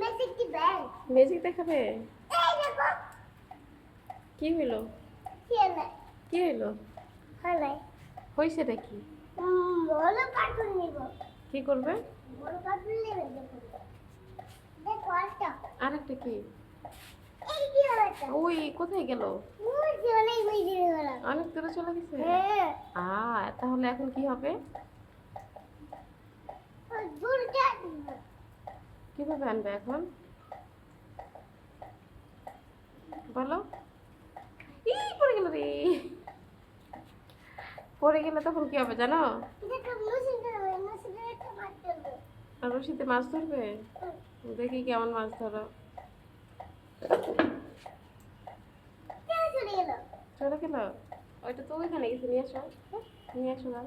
Magic the bank magic দেখাবে? এই দেখো। কি হইল? কি হলো? কি হলো। হয়েছে নাকি? বড় কার্টুন নিব। কি করবে? বড় কার্টুন নেবে দেখো আরেকটা। কি? ওই কোথায় গেল? অনেক দূরে চলে গেছে? হ্যাঁ। আ তাহলে এখন কি হবে? কীভাবে আনবে এখন? বলো। ই পড়ে গেল রে। পড়ে গেলে তখন কি হবে জানো? রশিতে মাছ ধরবে। দেখি কেমন মাছ ধরো। চলে গেল। চলে গেল? ওইটা তো ওইখানে গেছে নিয়ে আসো নিয়ে আসো দাও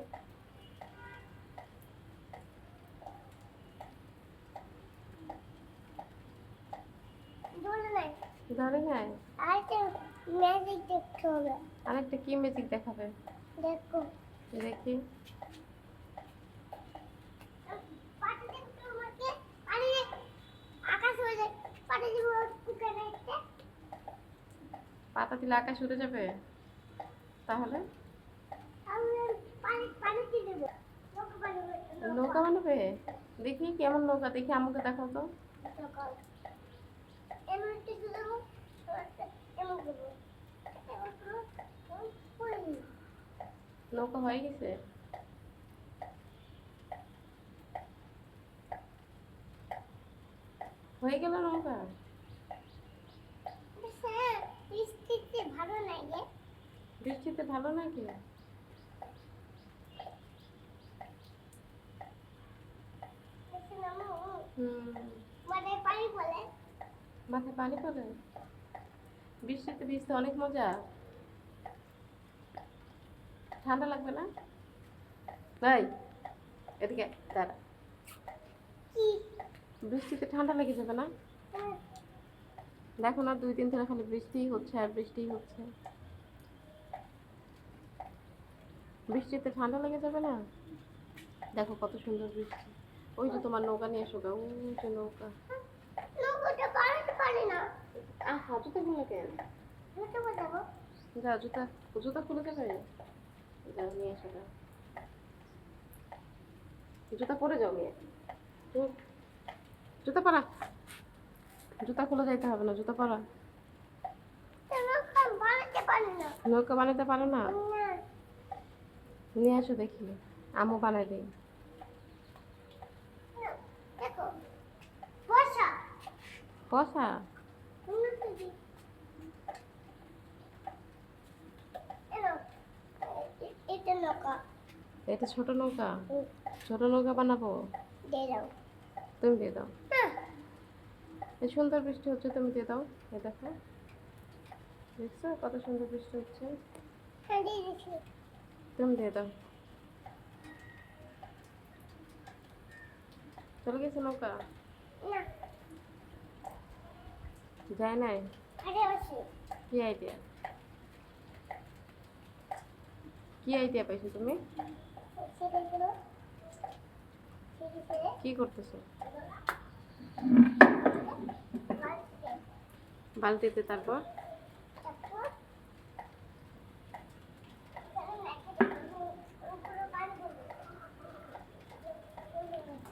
দোলে নাই ধরে নাই? ম্যাজিক দেখতে হবে। আরেকটা কি ম্যাজিক দেখাবে? দেখো। দেখি। পাতা দিলে আকাশ উড়ে যাবে? তাহলে? নৌকা বানাবে দেখি কেমন নৌকা। দেখি আমাকে দেখাও তো। নৌকা হয়ে গেছে হয়ে গেল নৌকা বৃষ্টিতে ভালো লাগে বৃষ্টিতে ভালো নাকি হুম মানে পানি বলে মাথায় পানি পড়ে? বৃষ্টিতে ভিজতে অনেক মজা। ঠান্ডা লাগবে না? ভাই, এদিকে দাঁড়া। বৃষ্টিতে ঠান্ডা লেগে যাবে না? দেখো না, দুই দিন ধরে খালি বৃষ্টিই হচ্ছে আর বৃষ্টিই হচ্ছে। বৃষ্টিতে ঠান্ডা লেগে যাবে না? দেখো কত সুন্দর বৃষ্টি। ওই যে তোমার নৌকা নিয়ে এসো গা ওই যে নৌকা নৌকাটা বাড়াতে পারি না আহা জুতা খুলে কেন? যাও জুতা জুতা খুলে যাবে যাও নিয়ে এসো গা জুতা পরে যাও মেয়ে। জুতা পরা। জুতা খুলে যাইতে হবে না জুতা পরা। নৌকা বানাতে পারো না? নিয়ে আসো দেখি। আমও বানাই দিই। না, দেখো বর্ষা বসা উন্নত দি এলো এ- এটা নৌকা। এটা ছোট নৌকা? ছোট নৌকা বানাবো? তুমি দিয়ে দাও। এই সুন্দর বৃষ্টি হচ্ছে তুমি দিয়ে দাও। এ দেখো। দেখছ কত সুন্দর বৃষ্টি হচ্ছে? হ্যাঁ তুমি দিয়ে দাও। চলে গেছে নৌকা? যায় নাই? কি আইডিয়া কি আইডিয়া পাইছো তুমি? কি করতেছো? বালতিতে তারপর?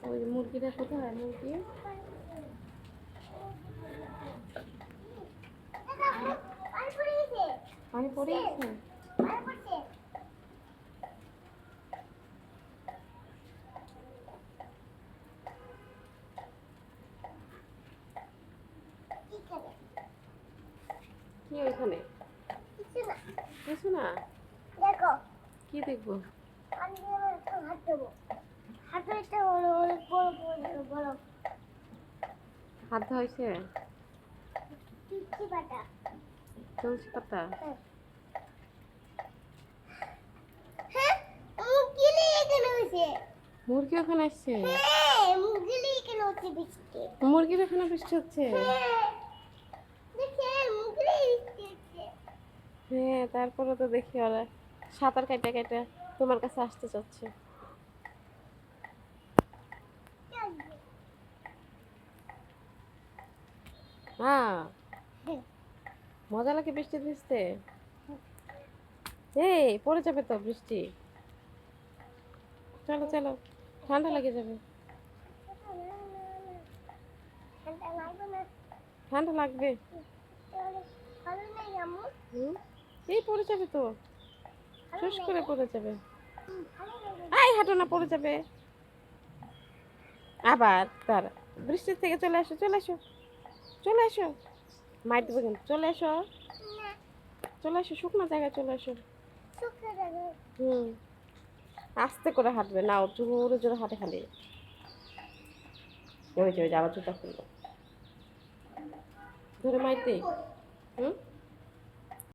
ওই মুরগিটা কোথায়? মুরগি? পানি পড়ে গেছে পানি পড়ে গেছে পানি পড়ছে কি খাবে কি ওইখানে কিছু না? দেখো। কি দেখব? হাত পাটা তুলসী পাতা। হ্যাঁ। হয়েছে। মুরগি ওখানে আসছে? হ্যাঁ মুরগির ওখানে বৃষ্টি হচ্ছে হ্যাঁ দেখেন মুগিলি বৃষ্টি হচ্ছে হ্যাঁ তারপরে তো দেখি ওরা সাঁতার কাটা কাটা তোমার কাছে আসতে চাচ্ছে। হ্যাঁ মজা লাগে বৃষ্টি ভিজতে এই, পড়ে যাবে তো বৃষ্টি। চলো চলো, ঠান্ডা লেগে যাবে। ঠান্ডা লাগবে? হুম? এই পড়ে যাবে তো। নেই করে পড়ে যাবে। আই হাঁটো না পড়ে যাবে। আবার তার বৃষ্টির থেকে চলে আসো চলে আসো চলে আসো। মাইট দেবে কিন্তু চলে আসো। চলে আসো শুকনো জায়গায় চলে আসো। হুম আস্তে করে হাঁটবে না জোরে জোরে হাঁটে খালি। ওই যে ওই যে আবার জুতা খুললো। ধরে মাইতে হুম?